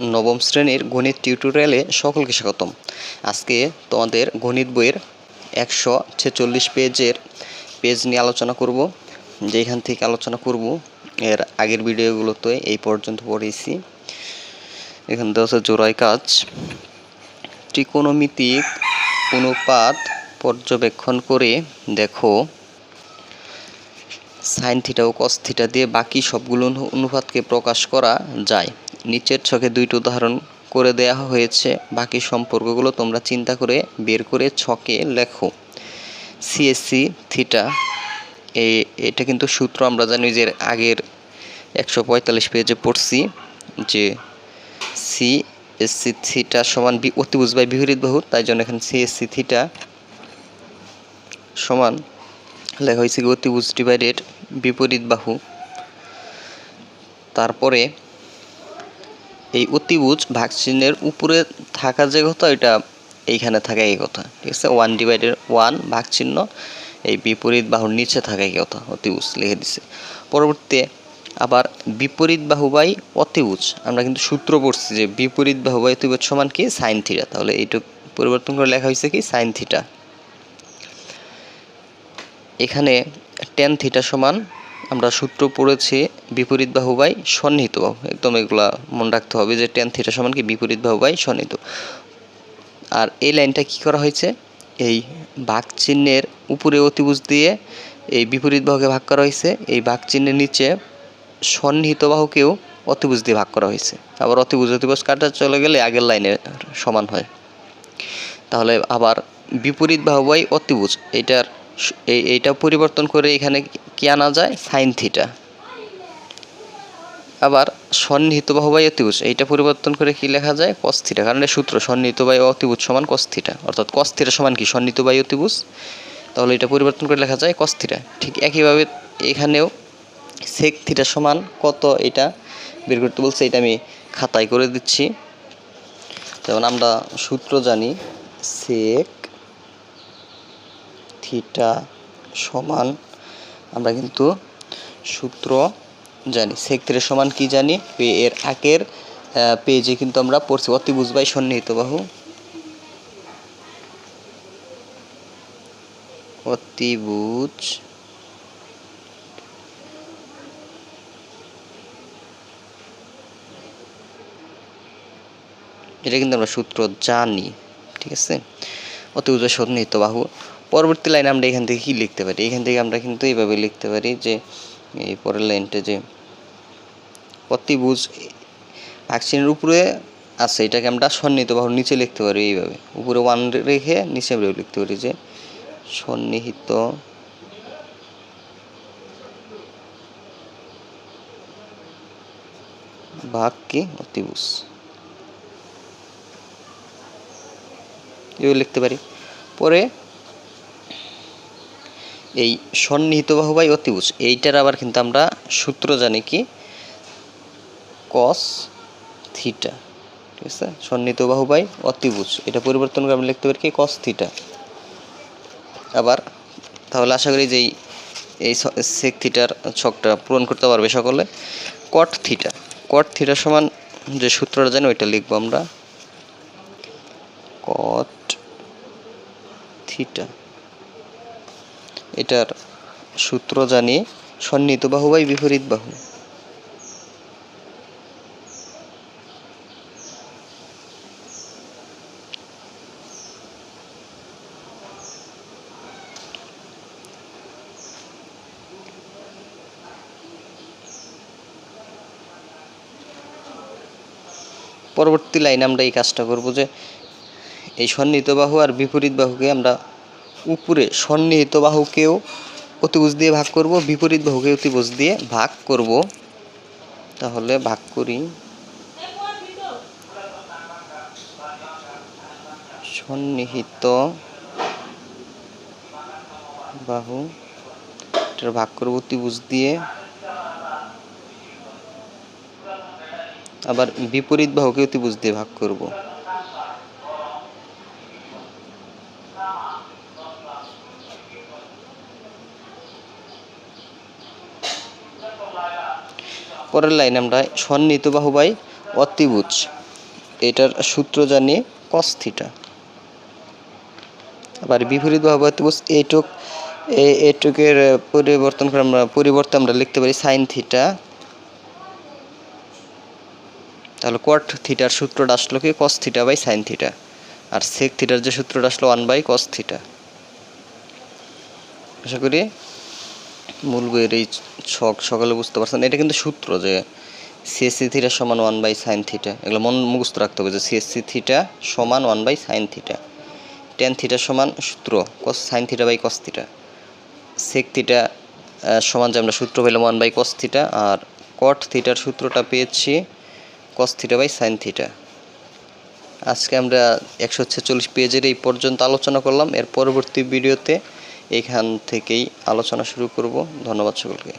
নবম শ্রেণির গণিত টিউটোরিয়ালে সকলকে স্বাগতম। আজকে তোমাদের গণিত বইয়ের একশো ছেচল্লিশ পেজের পেজ নিয়ে আলোচনা করব। যেখান থেকে আলোচনা করব, এর আগের ভিডিওগুলোতে এই পর্যন্ত পড়েছি। এখান থেকে হচ্ছে জোড়াই কাজ। ত্রিকোণমিতিক অনুপাত পর্যবেক্ষণ করে দেখো সাইন থিটা ও কস থিটা দিয়ে বাকি সবগুলো অনুপাতকে প্রকাশ করা যায়। নিচের ছকে দুইটি উদাহরণ করে দেয়া হয়েছে। বাকি সম্পর্কগুলো তোমরা চিন্তা করে বের করে ছকে লেখো। সিএসসি থিটা এটা কিন্তু সূত্র আমরা জানি যে আগের একশো পঁয়তাল্লিশ পেজে পড়ছি যে সি এসসি থিটা সমান বি অতিভুজ বাই বিপরীত বাহু তাই জন্য এখানে সিএসসি থিটা সমান লেখা হয়েছে কি অতিভুজ ডিভাইডেড বিপরীত বাহু। তারপরে এই অতিভুজ ভাগ চিহ্নের উপরে থাকা যে কথা, এটা এইখানে থাকা এই কথা, ঠিক আছে? ওয়ান ডিভাইডেড ওয়ান ভাগ চিহ্ন এই বিপরীত বাহুর নিচে থাকা এই কথা, অতিভুজ লিখে দিছে। পরবর্তীতে আবার বিপরীত বাহু বাই অতিভুজ, আমরা কিন্তু সূত্র পড়ছি যে বিপরীত বাহু বাই অতিভুজ সমান কি? সাইন থিটা তাহলে এইটুক পরিবর্তন করে লেখা হয়েছে কি? সাইন থিটা এখানে টেন থিটা সমান আমরা সূত্র পড়েছি, বিপরীত বাহু বাই সন্নিহিত বাহু। একদম এগুলা মনে রাখতে হবে যে টেন থিটা সমান কি? বিপরীত বাহু বাই সন্নিহিত। আর এই লাইনটা কি করা হয়েছে? এই ভাগ চিহ্নের উপরে অতিভুজ দিয়ে এই বিপরীত বাহুকে ভাগ করা হয়েছে। এই ভাগ চিহ্নের নিচে সন্নিহিত বাহুকেও অতিভুজ দিয়ে ভাগ করা হয়েছে। আবার অতিভুজ অতিভুজ কাটা চলে গেলে আগের লাইনে সমান হয়। তাহলে আবার বিপরীত বাহু বাই অতিভুজ, এটার এই এইটা পরিবর্তন করে এখানে কি আনা যায়? Sine theta. আবার সন্নিহিত বাহু বাই অতিভুজ, এইটা পরিবর্তন করে কি লেখা যায়? Cos theta. কারণ এই সূত্র, সন্নিহিত বাই অতিভুজ সমান কস থিটা। অর্থাৎ কস থিটা সমান কি? সন্নিহিত বাই অতিভুজ। তাহলে এটা পরিবর্তন করে লেখা যায় কস থিটা। ঠিক একইভাবে এখানেও সেক থিটা সমান কত এটা? বের করতে বলছে, এটা আমি খাতায় করে দিচ্ছি। যেমন আমরা সূত্র জানি সেক থিটা সমান আমরা কিন্তু সূত্র জানি সেক থিটা সমান কি জানি? এর আগের পেজে কিন্তু আমরা পড়ছি। অতিভুজ বাই সন্নিহিত বাহু। অতিভুজ এটা কিন্তু আমরা সূত্র জানি, ঠিক আছে? অতিভুজ বাই সন্নিহিত বাহু। পরবর্তী লাইনে আমরা এখান থেকে কি লিখতে পারি? এখান থেকে আমরা কিন্তু এইভাবে লিখতে পারি যে, এই পরের লাইনটা যে অতিভুজ ভাগচিহ্নের উপরে আছে, এটাকে আমরা সন্নিহিত বাহুর নিচে লিখতে পারি এইভাবে। উপরে ওয়ান রেখে নিচে আমরা লিখতে পারি যে সন্নিহিত ভাগ কি? অতিভুজ এভাবে লিখতে পারি। পরে এই সন্নিহিত বাহু বাই অতিভুজ, এইটার আবার কিন্তু আমরা সূত্র জানি কি? কস থিটা ঠিক আছে? সন্নিহিত বাহু বাই অতিভুজ, এটা পরিবর্তন করে আমরা লিখতে পারি কি? কস থিটা আবার তাহলে আশা করি যে এই- সেক থিটার ছকটা পূরণ করতে পারবে সকলে। কট থিটা কট থিটা সমান যে সূত্রটা জানি ওইটা লিখব আমরা। কট থিটা এটার সূত্র জানি, সন্নিহিত বাহু বাই বিপরীত বাহু। পরবর্তী লাইনে আমরা এই কাজটা করব যে, এই সন্নিহিত বাহু আর বিপরীত বাহুকে আমরা উপরে সন্নিহিত বাহুকেও অতিভুজ দিয়ে ভাগ করব, বিপরীত বাহুকে অতিভুজ দিয়ে ভাগ করব। তাহলে ভাগ করি। সন্নিহিত বাহু এটা ভাগ করব অতিভুজ দিয়ে। আবার বিপরীত বাহুকে অতিভুজ দিয়ে ভাগ করব। পরের লাইনে আমরা সন্নিহিত বাহু বাই এটার সূত্র জানি কস থিটা আবার বিপরীত বাহুবাদ এইটুক এই- এইটুকের পরিবর্তন করে আমরা, পরিবর্তে আমরা লিখতে পারি সাইন থিটা তাহলে কোয়াট থিটার সূত্রটা আসলো কি? Cos theta by sine theta R sec থিটার যে সূত্রটা আসলো ওয়ান বাই কস থিটা আশা করি মূল বইয়ের এই ছক সকালে বুঝতে পারছেন। এটা কিন্তু সূত্র যে সিএসসি থিটা সমান ওয়ান বাই সাইন থিটা এগুলো মন মুখস্থ রাখতে হবে যে সিএসসি থিটা সমান one by sine theta tan theta সমান সূত্র cos sine theta by cos theta sec theta সমান যে আমরা সূত্র পেলাম ওয়ান বাই কস থিটা আর কট থিটার সূত্রটা পেয়েছি cos theta by sine theta আজকে আমরা একশো ছেচল্লিশ পেজের এই পর্যন্ত আলোচনা করলাম। এর পরবর্তী ভিডিওতে এখান থেকেই আলোচনা শুরু করব। ধন্যবাদ সকলকে।